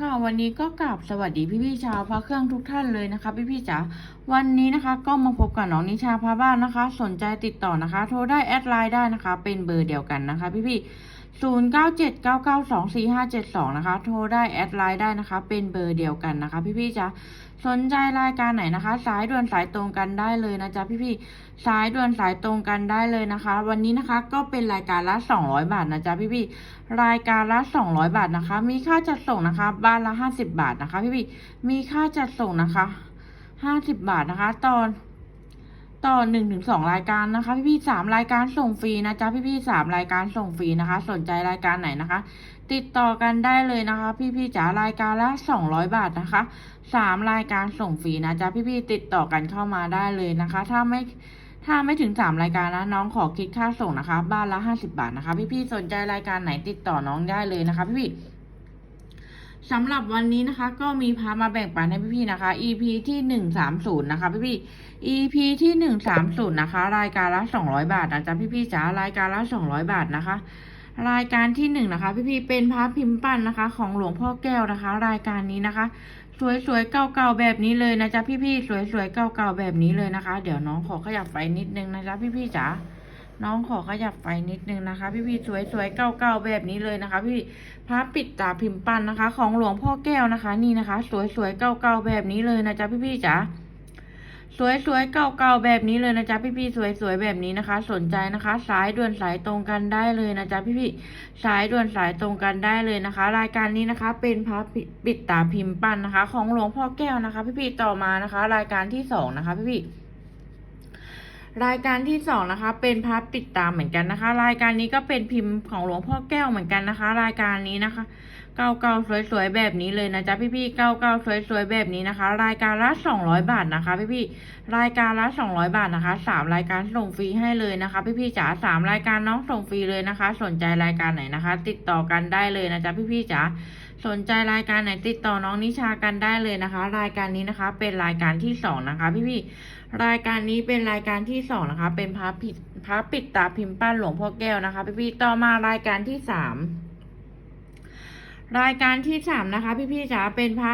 ค่ะวันนี้ก็กลับสวัสดีพี่พี่ชาวพระเครื่องทุกท่านเลยนะคะ พี่พี่จ๋าวันนี้นะคะก็มาพบกับน้องนิชาพระบ้านนะคะ สนใจติดต่อนะคะ โทรได้แอดไลน์ได้นะคะ เป็นเบอร์เดียวกันนะคะ พี่พี่ 0979924572 นะคะ โทรได้แอดไลน์ได้นะคะ เป็นเบอร์เดียวกันนะคะ พี่ๆจ้ะสนใจรายการไหนนะคะ สายด่วนสายตรงกันได้เลยนะจ๊ะพี่ๆสายด่วนสายตรงกันได้เลยนะคะ วันนี้นะคะก็เป็นรายการละ 200 บาทนะจ๊ะพี่ๆรายการละ 200 บาทนะคะ มีค่าจัดส่งนะคะ บ้านละ 50 บาทนะคะ พี่ๆมีค่าจัดส่งนะคะ 50 บาทนะคะ ตอน ต่อหนึ่งถึงสองรายการนะคะ พี่พี่สามรายการส่งฟรีนะจ๊ะพี่พี่สามรายการส่งฟรีนะคะ สนใจรายการไหนนะคะ ติดต่อกันได้เลยนะคะ พี่พี่จ๋ารายการละ200 บาทนะคะสามรายการส่งฟรีนะจ๊ะพี่พี่ติดต่อกันเข้ามาได้เลยนะคะ ถ้าไม่ถ้าไม่ถึงสามรายการนะน้องขอคิดค่าส่งนะคะ บ้านละห้าสิบาทนะคะ พี่ๆสนใจรายการไหนติดต่อน้องได้เลยนะคะ พี่ๆ สำหรับวันนี้นะคะ ก็มีพามาแบ่งปันให้พี่ๆนะคะ EP ที่หนึ่งสามศูนย์นะคะพี่ๆ EP ที่หนึ่งสามศูนย์นะคะ รายการละสองร้อยบาทนะจ๊ะพี่ๆจ๋ารายการละสองร้อยบาทนะคะ รายการที่หนึ่งนะคะ พี่ๆเป็นพระพิมพ์ปั้นนะคะ ของหลวงพ่อแก้วนะคะ รายการนี้นะคะ สวยๆเก่าๆแบบนี้เลยนะจ๊ะพี่ๆสวยๆเก่าๆแบบนี้เลยนะคะ เดี๋ยวน้องขอขยับไฟนิดนึงนะจ๊ะพี่ๆจ๋า น้องขอขยับไฟนิดนึงนะคะ พี่ๆสวยๆเก่าๆแบบนี้เลยนะคะ พี่พระปิดตาพิมพ์ปันนะคะ ของหลวงพ่อแก้วนะคะ นี่นะคะ สวยๆเก่าๆแบบนี้เลยนะจ๊ะพี่ๆจ๋าสวยๆเก่าๆแบบนี้เลยนะจ๊ะพี่ๆสวยๆแบบนี้นะคะ สนใจนะคะ สายด่วนสายตรงกันได้เลยนะจ๊ะพี่ๆสายด่วนสายตรงกันได้เลยนะคะ รายการนี้นะคะ เป็นพระปิดตาพิมพ์ปั้นนะคะ ของหลวงพ่อแก้วนะคะ พี่ๆต่อมานะคะ รายการที่สองนะคะ พี่ๆ รายการที่สองนะคะ เป็นพระปิดตาเหมือนกันนะคะ รายการนี้ก็เป็นพิมพ์ของหลวงพ่อแก้วเหมือนกันนะคะ รายการนี้นะคะเก่าๆสวยๆแบบนี้เลยนะจ๊ะพี่ๆเก่าๆสวยๆแบบนี้นะคะ รายการละสองร้อยบาทนะคะ พี่ๆรายการละสองร้อยบาทนะคะสามรายการส่งฟรีให้เลยนะคะ พี่ๆจ๋าสามรายการน้องส่งฟรีเลยนะคะ สนใจรายการไหนนะคะ ติดต่อกันได้เลยนะจ๊ะพี่ๆจ๋าสนใจรายการไหนติดต่อน้องนิชากันได้เลยนะคะ รายการนี้นะคะ เป็นรายการที่สองนะคะ พี่ๆ รายการนี้เป็นรายการที่สองนะคะ เป็นพระปิดพระปิดตาพิมพ์ปั้นหลวงพ่อแก้วนะคะ พี่ๆต่อมารายการที่สามรายการที่สามนะคะ พี่ๆจ๋าเป็นพระ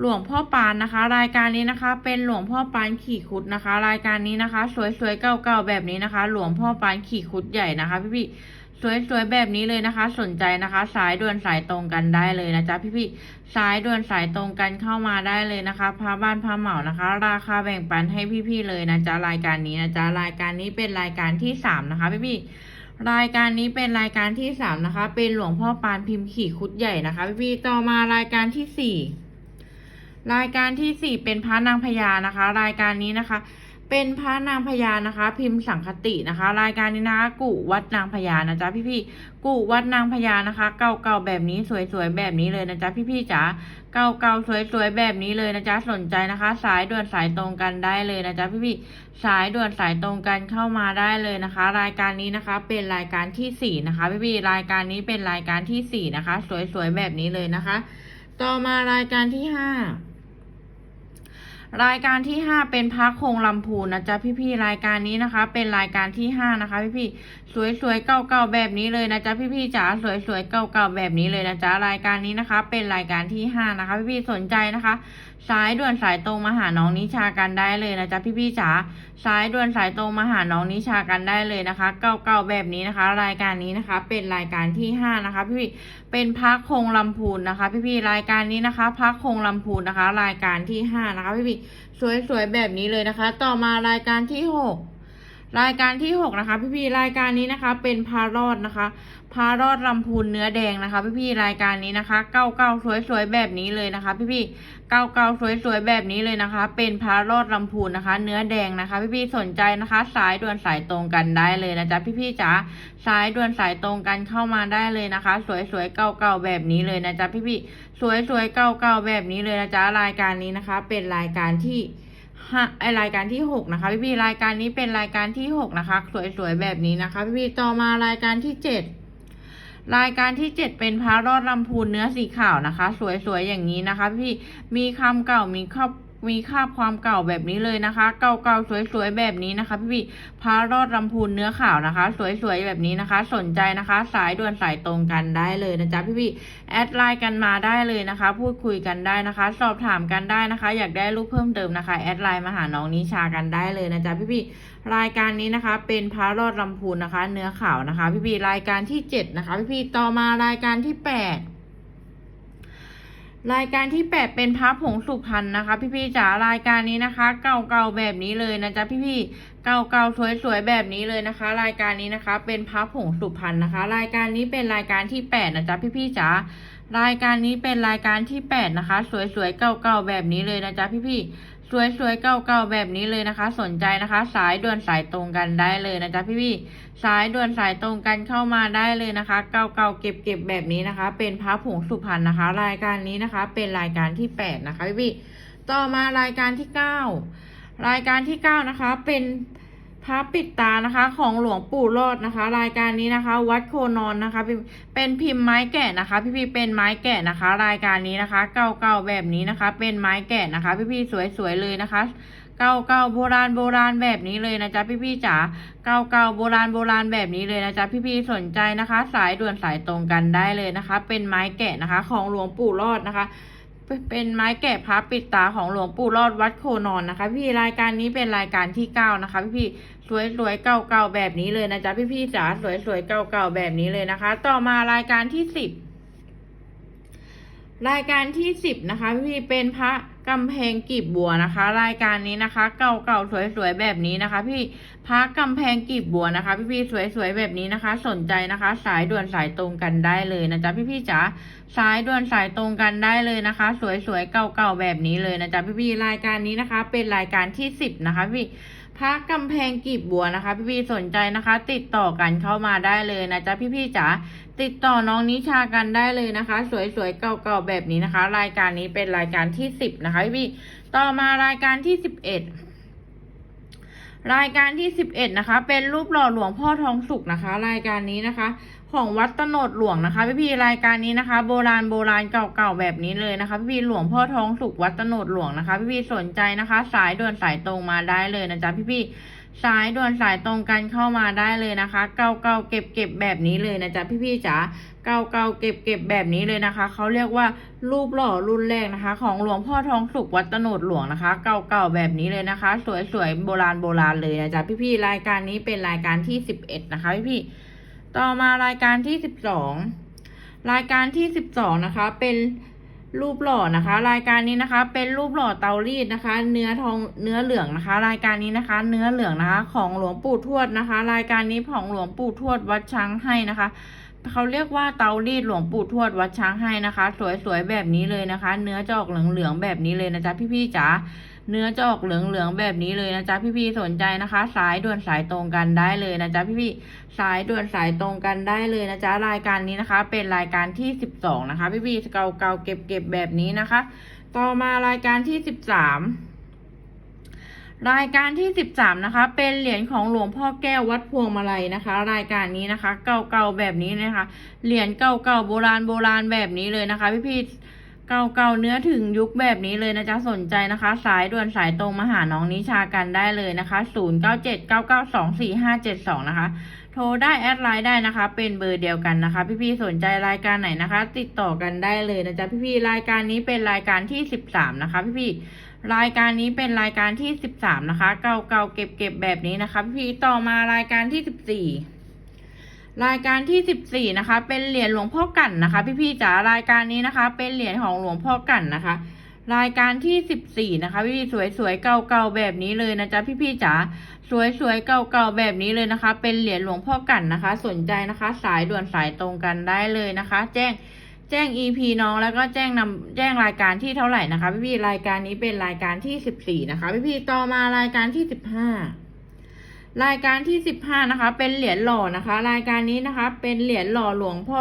หลวงพ่อปานนะคะ รายการนี้นะคะ เป็นหลวงพ่อปานขี่คุดนะคะ รายการนี้นะคะ สวยๆเก่าๆแบบนี้นะคะ หลวงพ่อปานขี่คุดใหญ่นะคะ พี่ๆ สวยๆแบบนี้เลยนะคะ สนใจนะคะ สายด่วนสายตรงกันได้เลยนะจ๊ะพี่ๆสายด่วนสายตรงกันเข้ามาได้เลยนะคะพาบ้านพาเหมานะคะ ราคาแบ่งปันให้พี่ๆเลยนะจ๊ะรายการนี้นะจ๊ะรายการนี้เป็นรายการที่สามนะคะพี่ๆรายการนี้เป็นรายการที่สามนะคะ เป็นหลวงพ่อปานพิมพ์ขี่คุดใหญ่นะคะพี่ๆต่อมารายการที่สี่รายการที่สี่เป็นพระนางพญานะคะ รายการนี้นะคะ เป็นพระนางพญานะคะ พิมพ์สังคตินะคะ รายการนี้นะคะกุวัดนางพญานะจ๊ะพี่ๆกุวัดนางพญานะคะ เก่าๆแบบนี้สวยๆแบบนี้เลยนะจ๊ะพี่ๆจ๋าเก่าๆสวยๆแบบนี้เลยนะจ๊ะสนใจนะคะ สายด่วนสายตรงกันได้เลยนะจ๊ะพี่ๆสายด่วนสายตรงกันเข้ามาได้เลยนะคะ รายการนี้นะคะ เป็นรายการที่สี่นะคะพี่ๆรายการนี้เป็นรายการที่สี่นะคะ สวยๆแบบนี้เลยนะคะ ต่อมารายการที่ห้า รายการที่ห้าเป็นพักคงลำพูนนะจ๊ะพี่ๆรายการนี้นะคะ เป็นรายการที่ห้านะคะ พี่ๆสวยๆเก่าๆแบบนี้เลยนะจ๊ะพี่ๆจ๋าสวยๆเก่าๆแบบนี้เลยนะจ๊ะรายการนี้นะคะ เป็นรายการที่ห้านะคะ พี่ๆสนใจนะคะ สายด่วนสายตรงมาหาน้องนิชากันได้เลยนะจ๊ะพี่ๆจ๋าสายด่วนสายตรงมาหาน้องนิชากันได้เลยนะคะ เก่าๆแบบนี้นะคะ รายการนี้นะคะ เป็นรายการที่ห้านะคะพี่ๆเป็นพักคงลำพูนนะคะ พี่ๆรายการนี้นะคะพักคงลำพูนนะคะ รายการที่ห้านะคะพี่ๆสวยๆแบบนี้เลยนะคะ ต่อมารายการที่หก รายการที่หกนะคะ พี่ๆรายการนี้นะคะเป็นพารอดนะคะพารอดลำพูนเนื้อแดงนะคะ พี่ๆรายการนี้นะคะเก้าเก้าสวยๆแบบนี้เลยนะคะ พี่ๆเก้าเก้าสวยๆแบบนี้เลยนะคะ เป็นพารอดลำพูนนะคะ เนื้อแดงนะคะ พี่ๆสนใจนะคะ สายด่วนสายตรงกันได้เลยนะจ๊ะพี่ๆจ๋าสายด่วนสายตรงกันเข้ามาได้เลยนะคะ สวยๆเก่าๆแบบนี้เลยนะจ๊ะพี่ๆสวยๆเก่าๆแบบนี้เลยนะจ๊ะรายการนี้นะคะ เป็นรายการที่ ฮะไอรายการที่หกนะคะพี่พี่รายการนี้เป็นรายการที่หกนะคะ สวยๆแบบนี้นะคะพี่พี่ต่อมารายการที่เจ็ดรายการที่เจ็ดเป็นพระรอดลำพูนเนื้อสีขาวนะคะ สวยๆอย่างนี้นะคะ พี่มีคำเก่ามีครอบ มีคาบความเก่าแบบนี้เลยนะคะ เก่าๆสวยๆแบบนี้นะคะ พี่ๆพารอดลำพูนเนื้อขาวนะคะ สวยๆแบบนี้นะคะ สนใจนะคะ สายด่วนสายตรงกันได้เลยนะจ๊ะพี่ๆแอดไลน์กันมาได้เลยนะคะ พูดคุยกันได้นะคะ สอบถามกันได้นะคะ อยากได้รูปเพิ่มเติมนะคะแอดไลน์มาหาน้องนิชากันได้เลยนะจ๊ะพี่ๆรายการนี้นะคะ เป็นพารอดลำพูนนะคะ เนื้อขาวนะคะ พี่ๆรายการที่เจ็ดนะคะ พี่ๆต่อมารายการที่แปด รายการที่แปดเป็นพระผงสุพรรณนะคะ พี่ๆจ๋ารายการนี้นะคะ เก่าๆแบบนี้เลยนะจ๊ะพี่ๆเก่าๆสวยๆแบบนี้เลยนะคะ รายการนี้นะคะ เป็นพระผงสุพรรณนะคะ รายการนี้เป็นรายการที่แปดนะจ๊ะพี่ๆจ๋ารายการนี้เป็นรายการที่แปดนะคะ สวยๆเก่าๆแบบนี้เลยนะจ๊ะพี่ๆ สวยๆเก่าๆแบบนี้เลยนะคะ สนใจนะคะ สายด่วนสายตรงกันได้เลยนะจ๊ะพี่ๆสายด่วนสายตรงกันเข้ามาได้เลยนะคะ เก่าๆเก็บๆแบบนี้นะคะ เป็นพระผงสุพรรณนะคะ รายการนี้นะคะ เป็นรายการที่แปดนะคะพี่ๆต่อมารายการที่เก้ารายการที่เก้านะคะ เป็น พระปิดตานะคะของหลวงปู่รอดนะคะ รายการนี้นะคะ วัดโคนอนนะคะ เป็นพิมพ์ไม้แกะนะคะ พี่ๆเป็นไม้แกะนะคะ รายการนี้นะคะ เก่าๆแบบนี้นะคะ เป็นไม้แกะนะคะ พี่ๆสวยๆเลยนะคะเก่าเก่าโบราณโบราณแบบนี้เลยนะจ๊ะพี่พี่ๆจ๋าเก่าเก่าโบราณโบราณแบบนี้เลยนะจ๊ะพี่พี่ๆสนใจนะคะ สายด่วนสายตรงกันได้เลยนะคะ เป็นไม้แกะนะคะ ของหลวงปู่รอดนะคะ เป็นไม้แกะพระปิดตาของหลวงปู่รอดวัดโคนอนนะคะ พี่รายการนี้เป็นรายการที่เก้านะคะ พี่พี่สวยสวยๆเก่าๆแบบนี้เลยนะจ๊ะพี่พี่ๆจ๋าสวยสวยๆเก่าเก่าๆแบบนี้เลยนะคะ ต่อมารายการที่สิบรายการที่สิบนะคะ พี่เป็นพระกำแพงกีบบัวนะคะ รายการนี้นะคะ เก่าๆสวยๆแบบนี้นะคะ พี่พระกำแพงกีบบัวนะคะ พี่ๆสวยๆแบบนี้นะคะ สนใจนะคะ สายด่วนสายตรงกันได้เลยนะจ๊ะพี่ๆจ๋า สายด่วนสายตรงกันได้เลยนะคะ สวยๆเก่าๆแบบนี้เลยนะจ๊ะพี่ๆรายการนี้นะคะ เป็นรายการที่สิบนะคะพี่พระกำแพงกีบบัวนะคะ พี่ๆสนใจนะคะ ติดต่อกันเข้ามาได้เลยนะจ๊ะพี่ๆจ๋าติดต่อน้องนิชากันได้เลยนะคะ สวยๆเก่าๆแบบนี้นะคะ รายการนี้เป็นรายการที่สิบนะคะพี่ๆต่อมารายการที่สิบเอ็ดรายการที่สิบเอ็ดนะคะ เป็นรูปหล่อหลวงพ่อทองสุกนะคะ รายการนี้นะคะ ของวัดตโนดหลวงนะคะพี่ๆรายการนี้นะคะ โบราณโบราณเก่าๆแบบนี้เลยนะคะพี่ๆหลวงพ่อทองสุกวัดตโนดหลวงนะคะพี่ๆสนใจนะคะ สายด่วนสายตรงมาได้เลยนะจ๊ะพี่ๆสายด่วนสายตรงกันเข้ามาได้เลยนะคะ เก่าๆเก็บเก็บๆแบบนี้เลยนะจ๊ะพี่ๆจ๋าเก่าๆเก็บเก็บๆแบบนี้เลยนะคะเขาเรียกว่ารูปหล่อรุ่นแรกนะคะ ของหลวงพ่อทองสุกวัดตโนดหลวงนะคะ เก่าๆแบบนี้เลยนะคะ สวยๆโบราณโบราณเลยนะจ๊ะพี่ๆรายการนี้เป็นรายการที่สิบเอ็ดนะคะพี่ๆ ต่อมารายการที่สิบสองรายการที่สิบสองนะคะเป็นรูปหล่อนะคะ รายการนี้นะคะ เป็นรูปหล่อเตารีดนะคะ เนื้อทองเนื้อเหลืองนะคะ รายการนี้นะคะ เนื้อเหลืองนะคะ ของหลวงปู่ทวดนะคะ รายการนี้ของหลวงปู่ทวดวัดช้างให้นะคะเขาเรียกว่าเตารีดหลวงปู่ทวดวัดช้างให้นะคะ สวยๆแบบนี้เลยนะคะ เนื้อจะออกเหลืองๆแบบนี้เลยนะจ๊ะพี่ๆจ๋า เนื้อจะออกเหลืองๆแบบนี้เลยนะจ๊ะพี่ๆสนใจนะคะ สายด่วนสายตรงกันได้เลยนะจ๊ะพี่ๆสายด่วนสายตรงกันได้เลยนะจ๊ะรายการนี้นะคะ เป็นรายการที่สิบสองนะคะ พี่ๆเก่าเก่าๆเก็บเก็บๆแบบนี้นะคะ ต่อมารายการที่สิบสามรายการที่สิบสามนะคะ เป็นเหรียญของหลวงพ่อแก้ววัดพวงมาลัยนะคะ รายการนี้นะคะ เก่าๆแบบนี้นะคะ เหรียญเก่าๆโบราณโบราณแบบนี้เลยนะคะ พี่ๆ เก่าๆเนื้อถึงยุคแบบนี้เลยนะจ๊ะสนใจนะคะ สายด่วนสายตรงมาหาน้องนิชากันได้เลยนะคะ 0 9 7 9 9 2 4 5 7 2 นะคะ โทรได้แอดไลน์ได้นะคะ เป็นเบอร์เดียวกันนะคะ พี่ๆสนใจรายการไหนนะคะ ติดต่อกันได้เลยนะจ๊ะพี่ๆรายการนี้เป็นรายการที่ 13 นะคะ พี่ๆรายการนี้เป็นรายการที่ 13 นะคะ เก่าๆเก็บๆแบบนี้นะคะ พี่ๆต่อมารายการที่ 14 รายการที่สิบสี่นะคะ เป็นเหรียญหลวงพ่อกั่นนะคะ พี่ๆจ๋ารายการนี้นะคะ เป็นเหรียญของหลวงพ่อกั่นนะคะ รายการที่สิบสี่นะคะพี่ๆสวยๆเก่าๆแบบนี้เลยนะจ๊ะพี่ๆจ๋าสวยๆเก่าๆแบบนี้เลยนะคะ เป็นเหรียญหลวงพ่อกั่นนะคะ สนใจนะคะ สายด่วนสายตรงกันได้เลยนะคะ แจ้งแจ้ง EP น้องแล้วก็แจ้งนำแจ้งรายการที่เท่าไหร่นะคะ พี่ๆรายการนี้เป็นรายการที่สิบสี่นะคะ พี่ๆต่อมารายการที่สิบห้า รายการที่สิบห้านะคะ เป็นเหรียญหล่อนะคะ รายการนี้นะคะ เป็นเหรียญหล่อหลวงพ่อ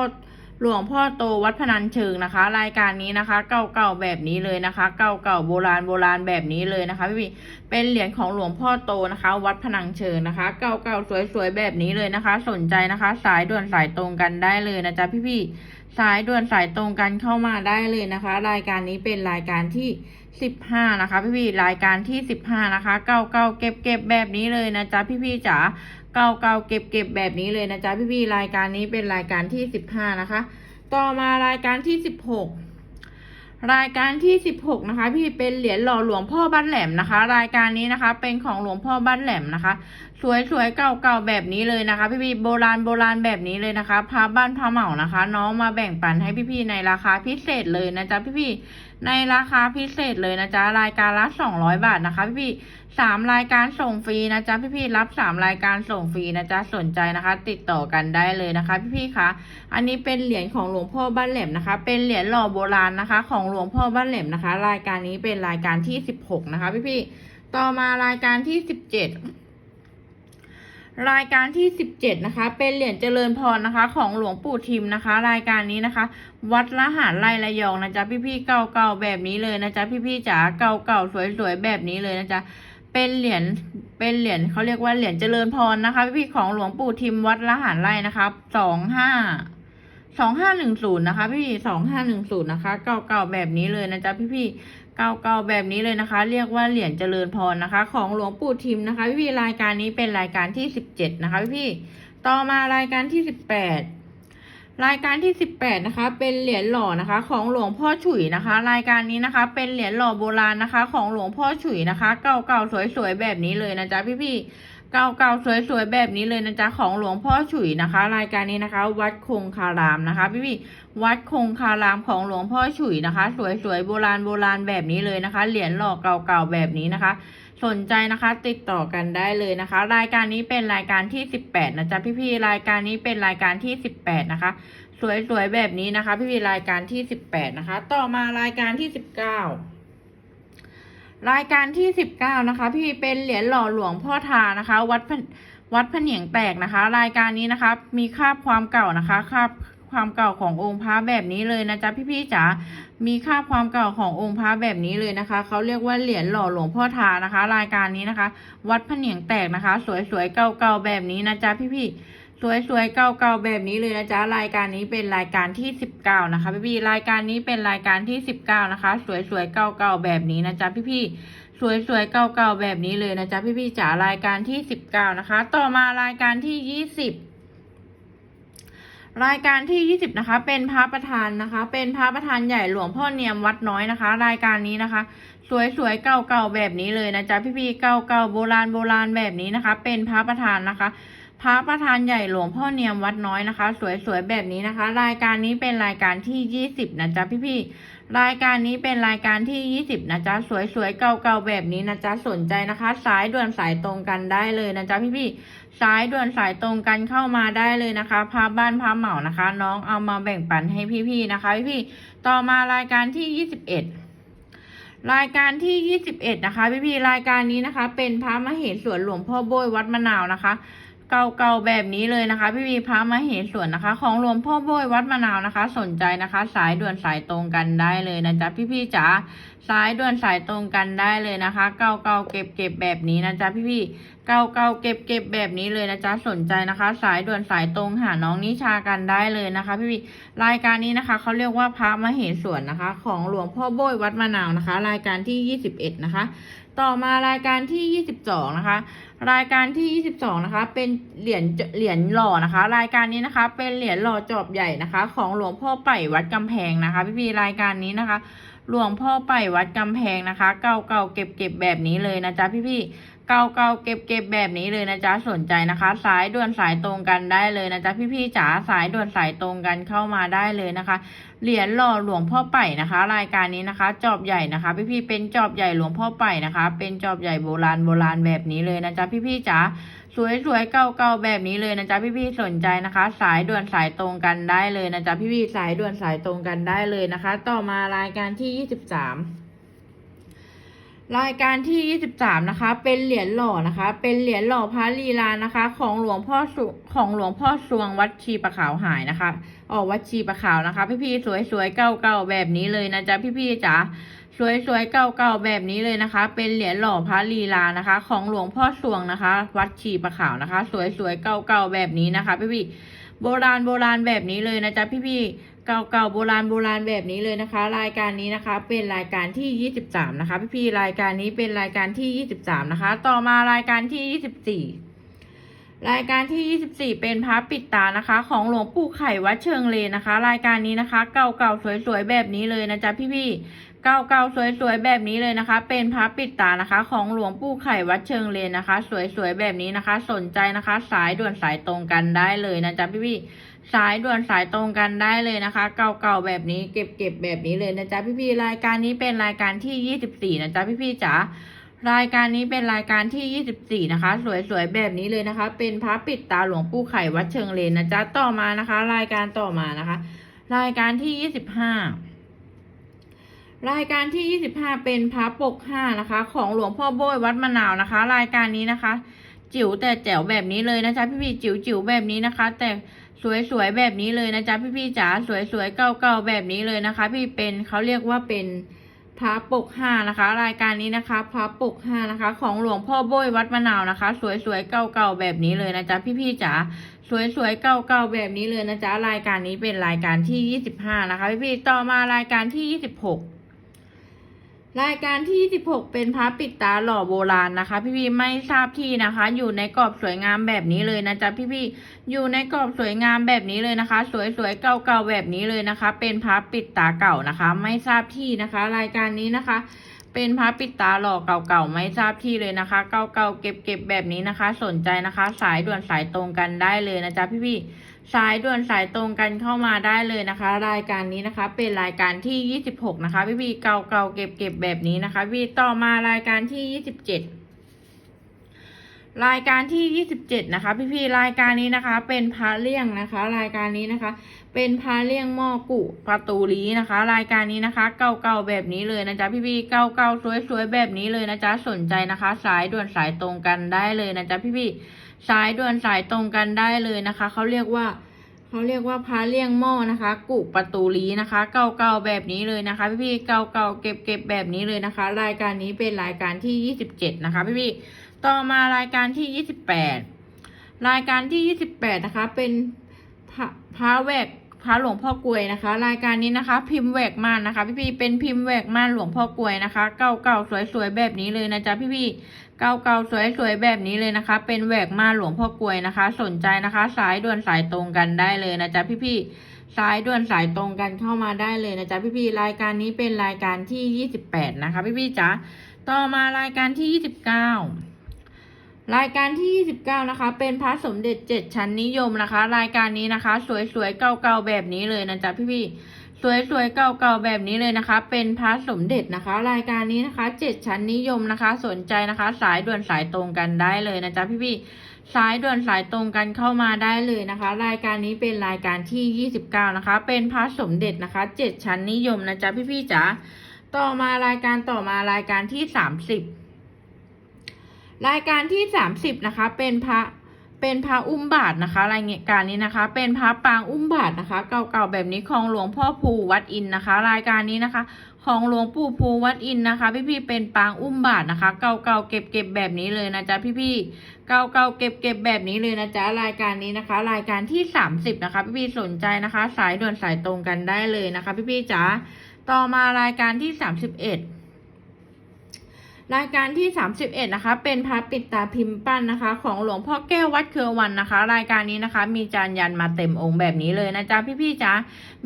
หลวงพ่อโตวัดพนัญเชิงนะคะ รายการนี้นะคะ เก่าๆแบบนี้เลยนะคะ เก่าๆโบราณโบราณแบบนี้เลยนะคะพี่ๆเป็นเหรียญของหลวงพ่อโตนะคะ วัดพนัญเชิงนะคะ เก่าๆสวยๆแบบนี้เลยนะคะ สนใจนะคะ สายด่วนสายตรงกันได้เลยนะจ๊ะพี่ๆสายด่วนสายตรงกันเข้ามาได้เลยนะคะ รายการนี้เป็นรายการที่ สิบห้านะคะ พี่พี่รายการที่สิบห้านะคะเก้าเก้าเก็บเก็บแบบนี้เลยนะจ๊ะพี่พี่จ๋าเก้าเก้าเก็บเก็บแบบนี้เลยนะจ๊ะพี่พี่รายการนี้เป็นรายการที่สิบห้านะคะ ต่อมารายการที่สิบหกรายการที่16นะคะ พี่เป็นเหรียญหล่อหลวงพ่อบ้านแหลมนะคะ รายการนี้นะคะ เป็นของหลวงพ่อบ้านแหลมนะคะ สวยๆเก่าๆแบบนี้เลยนะคะ พี่ๆโบราณโบราณแบบนี้เลยนะคะพาบ้านพาเหมานะคะ น้องมาแบ่งปันให้พี่ๆในราคาพิเศษเลยนะจ๊ะพี่ๆในราคาพิเศษเลยนะจ๊ะรายการละ200บาทนะคะ พี่ๆสามรายการส่งฟรีนะจ๊ะพี่ๆรับสามรายการส่งฟรีนะจ๊ะสนใจนะคะ ติดต่อกันได้เลยนะคะ พี่ๆคะอันนี้เป็นเหรียญของหลวงพ่อบ้านแหลมนะคะ เป็นเหรียญหล่อโบราณนะคะ ของหลวงพ่อบ้านแหลมนะคะ รายการนี้เป็นรายการที่สิบหกนะคะ พี่ๆต่อมารายการที่สิบเจ็ด รายการที่สิบเจ็ดนะคะ เป็นเหรียญเจริญพรนะคะ ของหลวงปู่ทิมนะคะ รายการนี้นะคะ วัดละหารไร่ระยองนะจ๊ะพี่ๆเก่าๆแบบนี้เลยนะจ๊ะพี่ๆจ๋าเก่าๆสวยๆแบบนี้เลยนะจ๊ะเป็นเหรียญเป็นเหรียญเขาเรียกว่าเหรียญเจริญพรนะคะ พี่ๆของหลวงปู่ทิมวัดละหารไร่นะคะสองห้าสองห้าหนึ่งศูนย์นะคะ พี่สองห้าหนึ่งศูนย์นะคะ เก่าๆแบบนี้เลยนะจ๊ะพี่พี่ เก่าๆแบบนี้เลยนะคะ เรียกว่าเหรียญเจริญพรนะคะ ของหลวงปู่ทิมนะคะ พี่พี่รายการนี้เป็นรายการที่สิบเจ็ดนะคะพี่พี่ต่อมารายการที่สิบแปดรายการที่สิบแปดนะคะ เป็นเหรียญหล่อนะคะ ของหลวงพ่อฉุยนะคะ รายการนี้นะคะ เป็นเหรียญหล่อโบราณนะคะ ของหลวงพ่อฉุยนะคะ เก่าๆสวยๆแบบนี้เลยนะจ๊ะพี่พี่ เก่าๆสวยๆแบบนี้เลยนะจ๊ะของหลวงพ่อฉุยนะคะ รายการนี้นะคะ วัดคงคารามนะคะ พี่พี่วัดคงคารามของหลวงพ่อฉุยนะคะ สวยๆโบราณโบราณแบบนี้เลยนะคะ เหรียญหล่อเก่าๆแบบนี้นะคะ สนใจนะคะ ติดต่อกันได้เลยนะคะ รายการนี้เป็นรายการที่สิบแปดนะจ๊ะพี่ๆรายการนี้เป็นรายการที่สิบแปดนะคะ สวยๆแบบนี้นะคะ พี่ๆรายการที่สิบแปดนะคะ ต่อมารายการที่สิบเก้า รายการที่สิบเก้านะคะ พี่เป็นเหรียญหล่อหลวงพ่อทานะคะ วัดวัดพะเนียงแตกนะคะ รายการนี้นะคะมีคาบความเก่านะคะคาบความเก่าขององค์พระแบบนี้เลยนะจ๊ะพี่ๆจ๋า มีคราบความเก่าขององค์พระแบบนี้เลยนะคะ เขาเรียกว่าเหรียญหล่อหลวงพ่อทานะคะ รายการนี้นะคะ วัดพะเนียงแตกนะคะ สวยๆเก่าๆแบบนี้นะจ๊ะพี่ๆ สวยๆเก่าๆแบบนี้เลยนะจ๊ะรายการนี้เป็นรายการที่สิบเก้านะคะพี่ๆรายการนี้เป็นรายการที่สิบเก้านะคะ สวยๆเก่าๆแบบนี้นะจ๊ะพี่ๆสวยๆเก่าๆแบบนี้เลยนะจ๊ะพี่ๆจ๋ารายการที่สิบเก้านะคะ ต่อมารายการที่ยี่สิบรายการที่ยี่สิบนะคะ เป็นพระประธานนะคะ เป็นพระประธานใหญ่หลวงพ่อเนียมวัดน้อยนะคะ รายการนี้นะคะ สวยๆเก่าๆแบบนี้เลยนะจ๊ะพี่ๆเก่าๆโบราณโบราณแบบนี้นะคะ เป็นพระประธานนะคะ พระประธานใหญ่หลวงพ่อเนียมวัดน้อยนะคะ สวยๆแบบนี้นะคะ รายการนี้เป็นรายการที่ยี่สิบนะจ๊ะพี่ๆรายการนี้เป็นรายการที่ยี่สิบนะจ๊ะสวยๆเก่าๆแบบนี้นะจ๊ะสนใจนะคะ สายด่วนสายตรงกันได้เลยนะจ๊ะพี่ๆสายด่วนสายตรงกันเข้ามาได้เลยนะคะพาบ้านพาเหมานะคะ น้องเอามาแบ่งปันให้พี่ๆนะคะพี่ๆต่อมารายการที่ยี่สิบเอ็ดรายการที่ 21 นะคะ พี่ๆรายการนี้นะคะ เป็นพระมเหสวนหลวงพ่อโบยวัดมะนาวนะคะ เก่าๆแบบนี้เลยนะคะ พี่ๆพระมเหสวนนะคะ ของหลวงพ่อโบยวัดมะนาวนะคะ สนใจนะคะ สายด่วนสายตรงกันได้เลยนะจ๊ะพี่ๆจ๋าสายด่วนสายตรงกันได้เลยนะคะ เก่าๆเก็บๆแบบนี้นะจ๊ะพี่ๆ เก่าๆเก็บๆแบบนี้เลยนะจ๊ะสนใจนะคะ สายด่วนสายตรงหาน้องนิชากันได้เลยนะคะ พี่ๆรายการนี้นะคะเขาเรียกว่าพระมเหสวนนะคะ ของหลวงพ่อโบยวัดมะนาวนะคะ รายการที่ 21 นะคะ ต่อมารายการที่ 22 นะคะ รายการที่ 22 นะคะ เป็นเหรียญเหรียญหล่อนะคะ รายการนี้นะคะ เป็นเหรียญหล่อจอบใหญ่นะคะ ของหลวงพ่อไป่วัดกำแพงนะคะ พี่ๆรายการนี้นะคะหลวงพ่อไป่วัดกำแพงนะคะ เก่าๆเก็บๆแบบนี้เลยนะจ๊ะพี่ๆ เก่าๆเก็บๆแบบนี้เลยนะจ๊ะสนใจนะคะ สายด่วนสายตรงกันได้เลยนะจ๊ะพี่ๆจ๋าสายด่วนสายตรงกันเข้ามาได้เลยนะคะ เหรียญหล่อหลวงพ่อไป่นะคะ รายการนี้นะคะ จอบใหญ่นะคะ พี่ๆเป็นจอบใหญ่หลวงพ่อไป่นะคะ เป็นจอบใหญ่โบราณโบราณแบบนี้เลยนะจ๊ะพี่ๆจ๋าสวยๆเก่าๆแบบนี้เลยนะจ๊ะพี่ๆสนใจนะคะ สายด่วนสายตรงกันได้เลยนะจ๊ะพี่ๆสายด่วนสายตรงกันได้เลยนะคะ ต่อมารายการที่ยี่สิบสาม รายการที่ 23 นะคะ เป็นเหรียญหล่อนะคะ เป็นเหรียญหล่อพระลีลานะคะ ของหลวงพ่อสุของหลวงพ่อสวงวัดชีประขาวหายนะคะ ออกวัดชีประขาวนะคะ พี่ๆสวยๆเก่าๆแบบนี้เลยนะจ๊ะพี่ๆจ๋าสวยๆเก่าๆแบบนี้เลยนะคะ เป็นเหรียญหล่อพระลีลานะคะ ของหลวงพ่อสวงนะคะ วัดชีประขาวนะคะ สวยๆเก่าๆแบบนี้นะคะ พี่ๆโบราณโบราณแบบนี้เลยนะจ๊ะพี่ๆ เก่าๆโบราณโบราณแบบนี้เลยนะคะ รายการนี้นะคะเป็นรายการที่ 23 นะคะ พี่ๆรายการนี้เป็นรายการที่ 23 นะคะ ต่อมารายการที่ 24 รายการที่ 24 เป็นพระปิดตานะคะ ของหลวงปู่ไข่วัดเชิงเลนะคะ รายการนี้นะคะ เก่าๆสวยๆแบบนี้เลยนะจ๊ะพี่ๆเก่าๆสวยๆแบบนี้เลยนะคะ เป็นพระปิดตานะคะ ของหลวงปู่ไข่วัดเชิงเลนะคะ สวยๆแบบนี้นะคะ สนใจนะคะ สายด่วนสายตรงกันได้เลยนะจ๊ะพี่ๆ สายด่วนสายตรงกันได้เลยนะคะ เก่าๆแบบนี้เก็บเก็บแบบนี้เลยนะจ๊ะพี่ๆรายการนี้เป็นรายการที่ 24 นะจ๊ะพี่ๆจ๋ารายการนี้เป็นรายการที่ 24 นะคะ สวยๆแบบนี้เลยนะคะ เป็นพระปิดตาหลวงปู่ไข่วัดเชิงเลนนะจ๊ะต่อมานะคะ รายการต่อมานะคะ รายการที่ 25 รายการที่ 25 เป็นพระปก 5 นะคะ ของหลวงพ่อโบยวัดมะนาวนะคะ รายการนี้นะคะ จิ๋วแต่แจ๋วแบบนี้เลยนะจ๊ะพี่ๆจิ๋วจิ๋วแบบนี้นะคะ แต่สวยๆแบบนี้เลยนะจ๊ะพี่ๆจ๋าสวยๆเก่าๆแบบนี้เลยนะคะ พี่เป็นเขาเรียกว่าเป็นพระปกห้านะคะ รายการนี้นะคะพระปกห้านะคะ ของหลวงพ่อโบยวัดมะนาวนะคะ สวยๆเก่าๆแบบนี้เลยนะจ๊ะพี่ๆจ๋าสวยๆเก่าๆแบบนี้เลยนะจ๊ะรายการนี้เป็นรายการที่25นะคะ พี่ๆต่อมารายการที่26 รายการที่ 16 เป็นพระปิดตาหล่อโบราณนะคะ พี่พี่ไม่ทราบที่นะคะ อยู่ในกรอบสวยงามแบบนี้เลยนะจ๊ะพี่พี่อยู่ในกรอบสวยงามแบบนี้เลยนะคะ สวยๆเก่าๆแบบนี้เลยนะคะ เป็นพระปิดตาเก่านะคะ ไม่ทราบที่นะคะ รายการนี้นะคะ เป็นพระปิดตาหล่อเก่าๆไม่ทราบที่เลยนะคะ เก่าๆเก็บๆแบบนี้นะคะ สนใจนะคะ สายด่วนสายตรงกันได้เลยนะจ๊ะพี่พี่ สายด่วนสายตรงกันเข้ามาได้เลยนะคะ รายการนี้นะคะ เป็นรายการที่ 26 นะคะพี่พี่ๆเก่าๆเก็บแบบนี้นะคะพี่ต่อมารายการที่ 27 รายการที่ 27 นะคะ พี่พี่ๆรายการนี้นะคะ เป็นพระเลี่ยงนะคะ รายการนี้นะคะ เป็นพระเลี่ยงหม้อกุประตูลีนะคะ รายการนี้นะคะ เก่าๆแบบนี้เลยนะจ๊ะพี่พี่ๆเก่าๆสวยๆแบบนี้เลยนะจ๊ะสนใจนะคะ สายด่วนสายตรงกันได้เลยนะจ๊ะพี่พี่ๆ สายด่วนสายตรงกันได้เลยนะคะ เขาเรียกว่าเขาเรียกว่าพระเลี่ยงหม้อนะคะ กุประตูลีนะคะ เก่าๆแบบนี้เลยนะคะ พี่ๆเก่าๆเก็บๆแบบนี้เลยนะคะ รายการนี้เป็นรายการที่27นะคะพี่ๆต่อมารายการที่28รายการที่28นะคะเป็นพระแหวกพระหลวงพ่อกลวยนะคะ รายการนี้นะคะ พิมพ์แหวกม่านนะคะ พี่ๆเป็นพิมพ์แหวกม่านหลวงพ่อกลวยนะคะ เก่าๆสวยๆแบบนี้เลยนะจ๊ะพี่ๆ เก่าๆสวยๆแบบนี้เลยนะคะ เป็นแหวกมาหลวงพ่อกลวยนะคะ สนใจนะคะ สายด่วนสายตรงกันได้เลยนะจ๊ะพี่ๆสายด่วนสายตรงกันเข้ามาได้เลยนะจ๊ะพี่ๆรายการนี้เป็นรายการที่ 28 นะคะ พี่ๆจ๋าต่อมารายการที่ 29รายการที่ 29 นะคะ เป็นพระสมเด็จ 7 ชั้นนิยมนะคะ รายการนี้นะคะ สวยๆ เก่าๆ แบบนี้เลยนะจ๊ะพี่ๆ สวยๆเก่าๆแบบนี้เลยนะคะ เป็นพระสมเด็จนะคะ รายการนี้นะคะเจ็ดชั้นนิยมนะคะ สนใจนะคะ สายด่วนสายตรงกันได้เลยนะจ๊ะพี่ๆสายด่วนสายตรงกันเข้ามาได้เลยนะคะ รายการนี้เป็นรายการที่ 29 นะคะ เป็นพระสมเด็จนะคะเจ็ดชั้นนิยมนะจ๊ะพี่ๆจ๋าต่อมารายการต่อมารายการที่ 30 รายการที่ 30 นะคะ เป็นพระ เป็นพระอุ้มบาทนะคะ รายการนี้นะคะ เป็นพระปางอุ้มบาทนะคะ เก่าๆแบบนี้ของหลวงพ่อภูวัดอินนะคะ รายการนี้นะคะ ของหลวงปู่ภูวัดอินนะคะ พี่ๆเป็นปางอุ้มบาทนะคะ เก่าๆเก็บๆแบบนี้เลยนะจ๊ะพี่ๆเก่าๆเก็บๆแบบนี้เลยนะจ๊ะรายการนี้นะคะ รายการที่ 30 นะคะ พี่ๆสนใจนะคะ สายด่วนสายตรงกันได้เลยนะคะ พี่ๆจ๋าต่อมารายการที่ 31 รายการที่ 31 นะคะ เป็นพระปิดตาพิมพ์ปั้นนะคะ ของหลวงพ่อแก้ววัดเครือวันนะคะ รายการนี้นะคะ มีจานยันมาเต็มองค์แบบนี้เลยนะจ๊ะพี่ๆจ๋า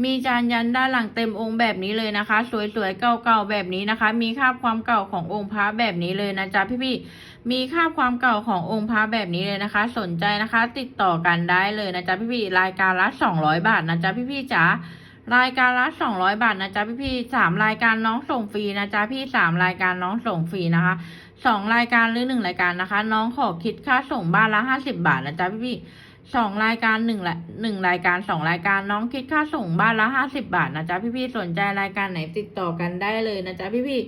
มีจานยันด้านหลังเต็มองค์แบบนี้เลยนะคะ สวยๆเก่าๆแบบนี้นะคะ มีคาบความเก่าขององค์พระแบบนี้เลยนะจ๊ะพี่ๆมีคาบความเก่าขององค์พระแบบนี้เลยนะคะ สนใจนะคะ ติดต่อกันได้เลยนะจ๊ะพี่ๆรายการละ 200 บาทนะจ๊ะพี่ๆจ๋า รายการละ200บาทนะจ๊ะพี่พี่สามรายการน้องส่งฟรีนะจ๊ะพี่สามรายการน้องส่งฟรีนะคะสองรายการหรือหนึ่งรายการนะคะ น้องขอคิดค่าส่งบ้านละห้าสิบบาทนะจ๊ะพี่พี่สองรายการหนึ่งละหนึ่งรายการสองรายการน้องคิดค่าส่งบ้านละห้าสิบบาทนะจ๊ะพี่พี่สนใจรายการไหนติดต่อกันได้เลยนะจ๊ะพี่พี่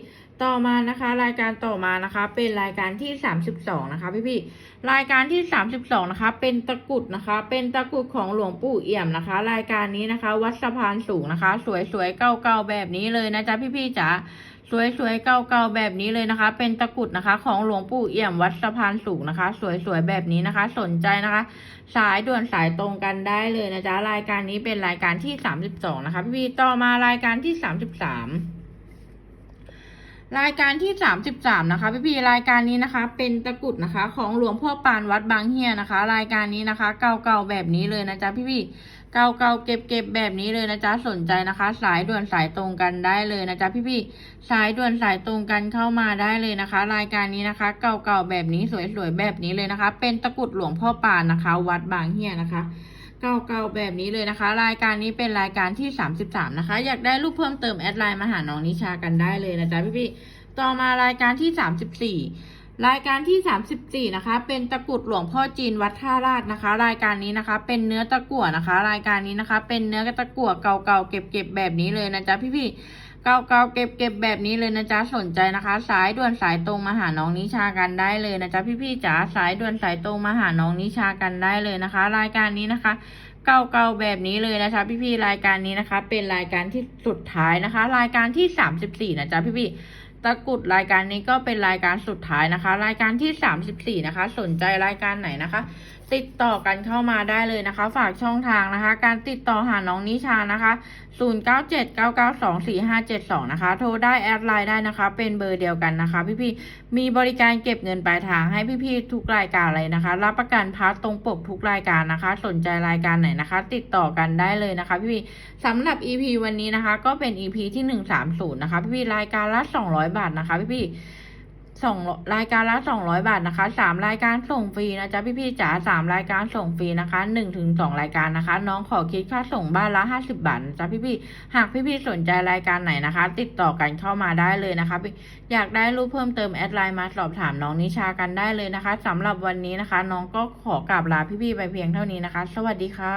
ต่อมานะคะรายการต่อมานะคะ เป็นรายการที่ 32 นะคะพี่พี่รายการที่ 32 นะคะ เป็นตะกุดนะคะ เป็นตะกุดของหลวงปู่เอี่ยมนะคะ รายการนี้นะคะ วัดสะพานสูงนะคะ สวยๆเก่าๆแบบนี้เลยนะจ๊ะพี่พี่จ๋าสวยๆเก่าๆแบบนี้เลยนะคะ เป็นตะกุดนะคะ ของหลวงปู่เอี่ยมวัดสะพานสูงนะคะ สวยๆแบบนี้นะคะ สนใจนะคะ สายด่วนสายตรงกันได้เลยนะจ๊ะรายการนี้เป็นรายการที่ 32 นะคะ พี่พี่ต่อมารายการที่ 33 รายการที่ 33 นะคะพี่พี่รายการนี้นะคะ เป็นตะกุดนะคะ ของหลวงพ่อปานวัดบางเฮียนะคะ รายการนี้นะคะ เก่าๆแบบนี้เลยนะจ๊ะพี่พี่ๆเก่าๆเก็บๆแบบนี้เลยนะจ๊ะสนใจนะคะ สายด่วนสายตรงกันได้เลยนะจ๊ะพี่พี่สายด่วนสายตรงกันเข้ามาได้เลยนะคะ รายการนี้นะคะ เก่าๆแบบนี้สวยๆแบบนี้เลยนะคะ เป็นตะกุดหลวงพ่อปานนะคะ วัดบางเฮียนะคะ เก่าๆแบบนี้เลยนะคะ รายการนี้เป็นรายการที่ 33 นะคะ อยากได้รูปเพิ่มเติมแอดไลน์มาหาน้องนิชากันได้เลยนะจ๊ะพี่ๆต่อมารายการที่ 34รายการที่ 34 นะคะ เป็นตะกรุดหลวงพ่อจีนวัดท่าราชนะคะ รายการนี้นะคะ เป็นเนื้อตะกั่วนะคะ รายการนี้นะคะ เป็นเนื้อตะกั่วเก่าๆเก็บๆแบบนี้เลยนะจ๊ะพี่ๆ เก่าๆเก็บๆแบบนี้เลยนะจ๊ะสนใจนะคะ สายด่วนสายตรงมาหาน้องนิชากันได้เลยนะจ๊ะพี่ๆจ๋าสายด่วนสายตรงมาหาน้องนิชากันได้เลยนะคะ รายการนี้นะคะเก่าๆแบบนี้เลยนะคะ พี่ๆรายการนี้นะคะ เป็นรายการที่สุดท้ายนะคะ รายการที่34นะจ๊ะพี่ๆตะกุดรายการนี้ก็เป็นรายการสุดท้ายนะคะ รายการที่34นะคะ สนใจรายการไหนนะคะ ติดต่อกันเข้ามาได้เลยนะคะ ฝากช่องทางนะคะ การติดต่อหาน้องนิชานะคะ 0979924572 นะคะ โทรได้แอดไลน์ได้นะคะ เป็นเบอร์เดียวกันนะคะ พี่ๆมีบริการเก็บเงินปลายทางให้พี่ๆทุกรายการเลยนะคะ รับประกันพาร์ทตรงปกทุกรายการนะคะ สนใจรายการไหนนะคะ ติดต่อกันได้เลยนะคะ พี่ๆสำหรับ EP วันนี้นะคะ ก็เป็น EP ที่ 130 นะคะ พี่ๆรายการละ 200 บาทนะคะ พี่ๆ สองรายการละสองร้อยบาทนะคะสามรายการส่งฟรีนะจ๊ะพี่ๆจ๋าสามรายการส่งฟรีนะคะหนึ่งถึงสองรายการนะคะ น้องขอคิดค่าส่งบ้านละห้าสิบบาทนะจ๊ะพี่ๆหากพี่ๆสนใจรายการไหนนะคะ ติดต่อกันเข้ามาได้เลยนะคะพี่อยากได้รูปเพิ่มเติมแอดไลน์มาสอบถามน้องนิชากันได้เลยนะคะสำหรับวันนี้นะคะ น้องก็ขอกราบลาพี่ๆไปเพียงเท่านี้นะคะ สวัสดีค่ะ